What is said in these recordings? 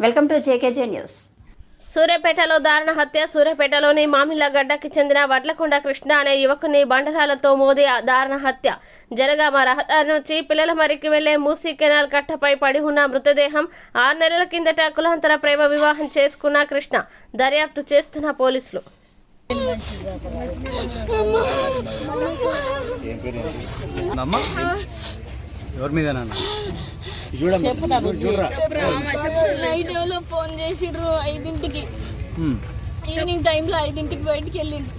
Welcome to JKJ news సూర్యాపేటలో దారుణ హత్య. సూర్యాపేటలోని మామిళ్ళగడ్డకి చెందిన వడ్లకొండ కృష్ణ అనే యువకుని బండరాలతో మోది ఆ దారుణ హత్య. జనగామ రహదారి నుంచి పిల్లల మరికి వెళ్ళే మూసీ కెనాల్ కట్టపై పడి ఉన్న మృతదేహం ఆరు నెలల కిందట కులాంతర ప్రేమ వివాహం చేసుకున్న కృష్ణ దర్యాప్తు చేస్తున్న పోలీసులు. ఎవరి మీద నాన్న నైట్ ఎవరో ఫోన్ చేసిర్రు ఐదింటికి. ఈవినింగ్ టైంలో ఐదింటికి బయటికి వెళ్ళిండు.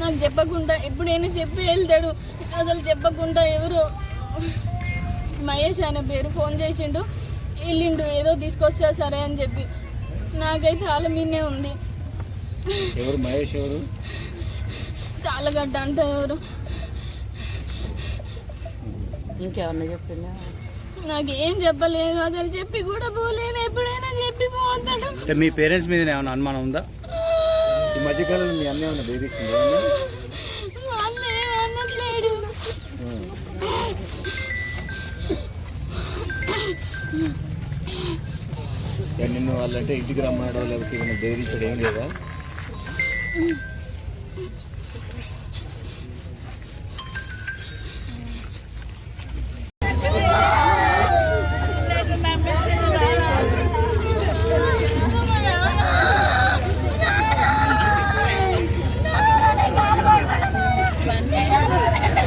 నాకు చెప్పకుండా ఎప్పుడైనా చెప్పి వెళ్తాడు. అసలు చెప్పకుండా ఎవరు? మహేష్ అనే పేరు ఫోన్ చేసిండు. వెళ్ళిండు ఏదో తీసుకొస్తా సరే అని చెప్పి. నాకైతే వాళ్ళ ఉంది. ఎవరు? మహేష్ ఎవరు? కాళ్ళగడ్డ అంటే ఎవరు? ఇంకేమన్నా చెప్పిందా? నాకు ఏం చెప్పలేదు. అసలు చెప్పి కూడా పోలేను ఎప్పుడైనా చెప్పి పోతాడు అంటే మీ పేరెంట్స్ మీద ఏమైనా అనుమానం ఉందా? ఈ మధ్యకాలంలో మీ అన్న ఏమైనా మా అన్న నిన్ను వాళ్ళంటే ఇంటికి రమ్మన్నాడో లేకపోతే ఏమైనా బెదిరించడం ఏం లేదా? one.